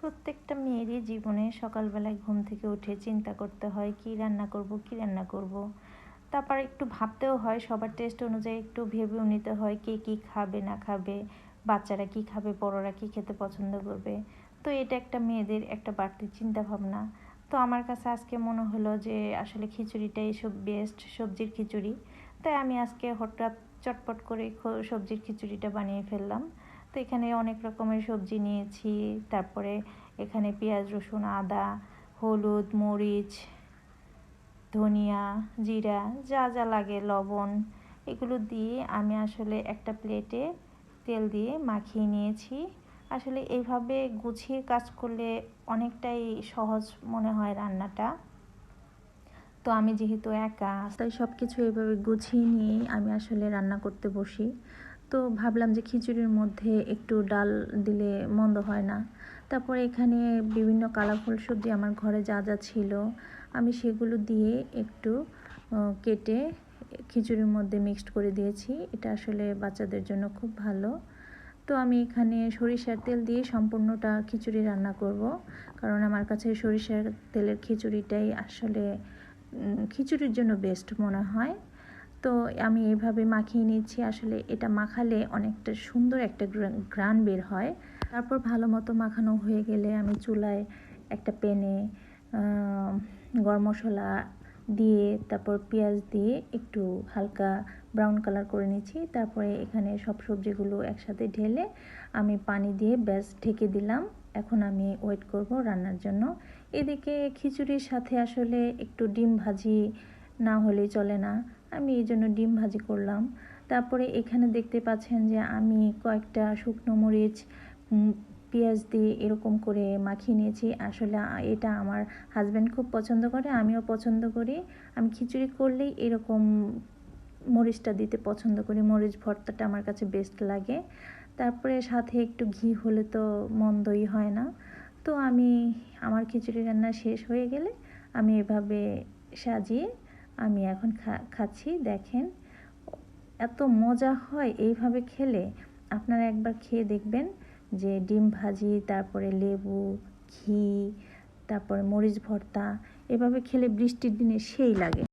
প্রত্যেকটা মেয়েরই জীবনে সকালবেলায় ঘুম থেকে উঠে চিন্তা করতে হয়, কি রান্না করব, কি রান্না করব। তারপর একটু ভাবতেও হয়, সবার টেস্ট অনুযায়ী একটু ভেবেও নিতে হয়, কে কী খাবে, না খাবে, বাচ্চারা কি খাবে, বড়রা কি খেতে পছন্দ করবে। তো এটা একটা মেয়েদের একটা বাড়তি চিন্তা ভাবনা তো আমার কাছে আজকে মনে হলো যে, আসলে খিচুড়িটাই সব বেস্ট সবজির খিচুড়ি। তাই আমি আজকে হঠাৎ চটপট করে সবজির খিচুড়িটা বানিয়ে ফেললাম। এখানে অনেক রকমের সবজি নিয়েছি। তারপরে এখানে পেঁয়াজ, রসুন, আদা, হলুদ, মরিচ, ধনিয়া, জিরা, যা যা লাগে, লবণ, এগুলো দিয়ে আমি আসলে একটা প্লেটে তেল দিয়ে মাখিয়ে নিয়েছি। আসলে এইভাবে গুছিয়ে কাজ করলে অনেকটাই সহজ মনে হয় রান্নাটা। তো আমি যেহেতু একা, তাই সব কিছু এভাবে গুছিয়ে নিয়েই আমি আসলে রান্না করতে বসি। তো ভাবলাম যে খিচুড়ির মধ্যে একটু ডাল দিলে মন্দ হয় না। তারপরে এখানে বিভিন্ন কালারফুল সবজি আমার ঘরে যা যা ছিল, আমি সেগুলো দিয়ে একটু কেটে খিচুড়ির মধ্যে মিক্সড করে দিয়েছি। এটা আসলে বাচ্চাদের জন্য খুব ভালো। তো আমি এখানে সরিষার তেল দিয়ে সম্পূর্ণটা খিচুড়ি রান্না করব। কারণ আমার কাছে সরিষার তেলের খিচুড়িটাই আসলে খিচুড়ির জন্য বেস্ট মনে হয়। তো আমি এইভাবে মাখিয়ে নিচ্ছি আসলে এটা মাখালে অনেকটা সুন্দর একটা গ্রান বের হয়। তারপর ভালো মতো মাখানো হয়ে গেলে আমি চুলায় একটা প্যানে গরম মশলা দিয়ে, তারপর পেঁয়াজ দিয়ে একটু হালকা ব্রাউন কালার করে নিচ্ছি তারপরে এখানে সব সবজিগুলো একসাথে ঢেলে আমি পানি দিয়ে ব্যাস ঢেকে দিলাম। এখন আমি ওয়েট করব রান্নার জন্য। এদিকে খিচুড়ির সাথে আসলে একটু ডিম ভাজি না হলে চলে না। আমি এই জন্য ডিম ভাজি করলাম। তারপরে এখানে দেখতে পাচ্ছেন যে আমি কয়েকটা শুকনো মরিচ পেঁয়াজ দিয়ে এরকম করে মাখিয়ে নিয়েছি। আসলে এটা আমার হাজব্যান্ড খুব পছন্দ করে, আমিও পছন্দ করি। আমি খিচুড়ি করলেই এরকম মরিচটা দিতে পছন্দ করি। মরিচ ভর্তাটা আমার কাছে বেস্ট লাগে। তারপরে সাথে একটু ঘি হলে তো মন্দই হয় না। তো আমি, আমার খিচুড়ি রান্না শেষ হয়ে গেলে আমি এভাবে সাজিয়ে আমি এখন খাচ্ছি, দেখেন। এত মজা হয় এইভাবে খেলে। আপনারা একবার খেয়ে দেখবেন যে ডিম ভাজি, তারপরে লেবু, ঘি, তারপরে মরিচ ভর্তা, এভাবে খেলে বৃষ্টির দিনে সেই লাগে।